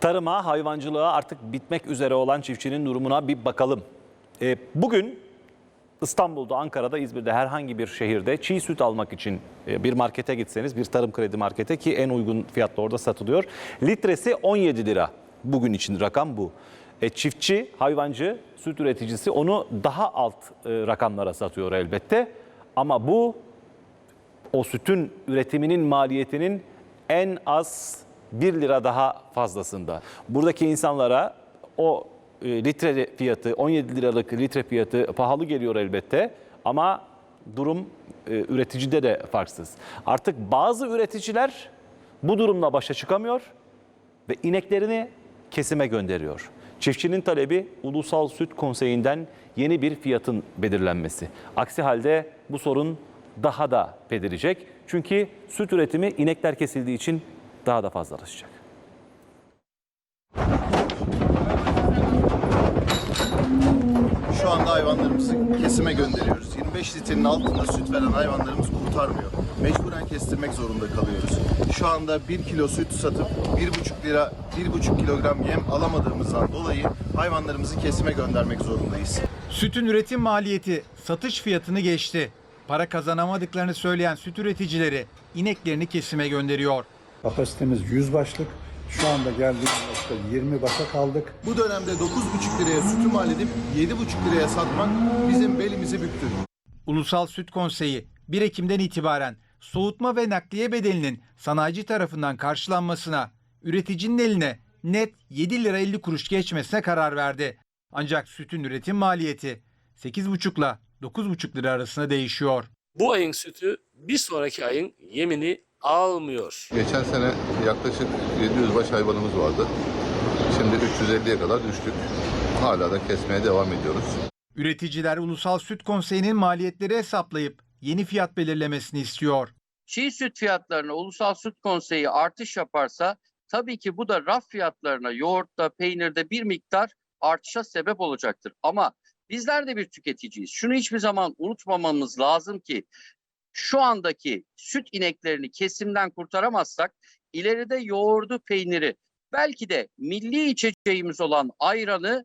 Tarıma, hayvancılığa artık bitmek üzere olan çiftçinin durumuna bir bakalım. E, bugün İstanbul'da, Ankara'da, İzmir'de herhangi bir şehirde çiğ süt almak için e, bir markete gitseniz, bir tarım kredi markete ki en uygun fiyatla orada satılıyor. Litresi 17 lira. Bugün için rakam bu. E, çiftçi, hayvancı, süt üreticisi onu daha alt e, rakamlara satıyor elbette. Ama bu o sütün üretiminin maliyetinin en az 1 lira daha fazlasında. Buradaki insanlara o e, litre fiyatı 17 liralık litre fiyatı pahalı geliyor elbette ama durum e, üreticide de farksız. Artık bazı üreticiler bu durumla başa çıkamıyor ve ineklerini kesime gönderiyor. Çiftçinin talebi Ulusal Süt Konseyi'nden yeni bir fiyatın belirlenmesi. Aksi halde bu sorun daha da belirecek. Çünkü süt üretimi inekler kesildiği için daha da fazlalaşacak. Şu anda hayvanlarımızı kesime gönderiyoruz. 25 litrenin altında süt veren hayvanlarımız kurtarmıyor. Mecburen kestirmek zorunda kalıyoruz. Şu anda 1 kilo süt satıp 1,5 lira 1,5 kilogram yem alamadığımızdan dolayı hayvanlarımızı kesime göndermek zorundayız. Sütün üretim maliyeti satış fiyatını geçti. Para kazanamadıklarını söyleyen süt üreticileri ineklerini kesime gönderiyor. Kapasitemiz 100 başlık. Şu anda geldiğimiz nokta 20 başa kaldık. Bu dönemde 9,5 liraya sütü mal edip 7,5 liraya satmak bizim belimizi büktü. Ulusal Süt Konseyi 1 Ekim'den itibaren soğutma ve nakliye bedelinin sanayici tarafından karşılanmasına, üreticinin eline net 7 lira 50 kuruş geçmesine karar verdi. Ancak sütün üretim maliyeti 8,5 ile 9,5 lira arasında değişiyor. Bu ayın sütü bir sonraki ayın yemini almıyor. Geçen sene yaklaşık 700 baş hayvanımız vardı. Şimdi 350'ye kadar düştük. Hala da kesmeye devam ediyoruz. Üreticiler Ulusal Süt Konseyi'nin maliyetleri hesaplayıp yeni fiyat belirlemesini istiyor. çiğ süt fiyatlarına Ulusal Süt Konseyi artış yaparsa tabii ki bu da raf fiyatlarına yoğurtta, peynirde bir miktar artışa sebep olacaktır. Ama bizler de bir tüketiciyiz. Şunu hiçbir zaman unutmamamız lazım ki şu andaki süt ineklerini kesimden kurtaramazsak ileride yoğurdu, peyniri belki de milli içeceğimiz olan ayranı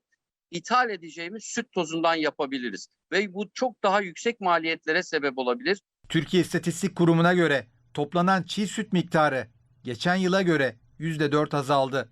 ithal edeceğimiz süt tozundan yapabiliriz. Ve bu çok daha yüksek maliyetlere sebep olabilir. Türkiye İstatistik Kurumu'na göre toplanan çiğ süt miktarı geçen yıla göre %4 azaldı.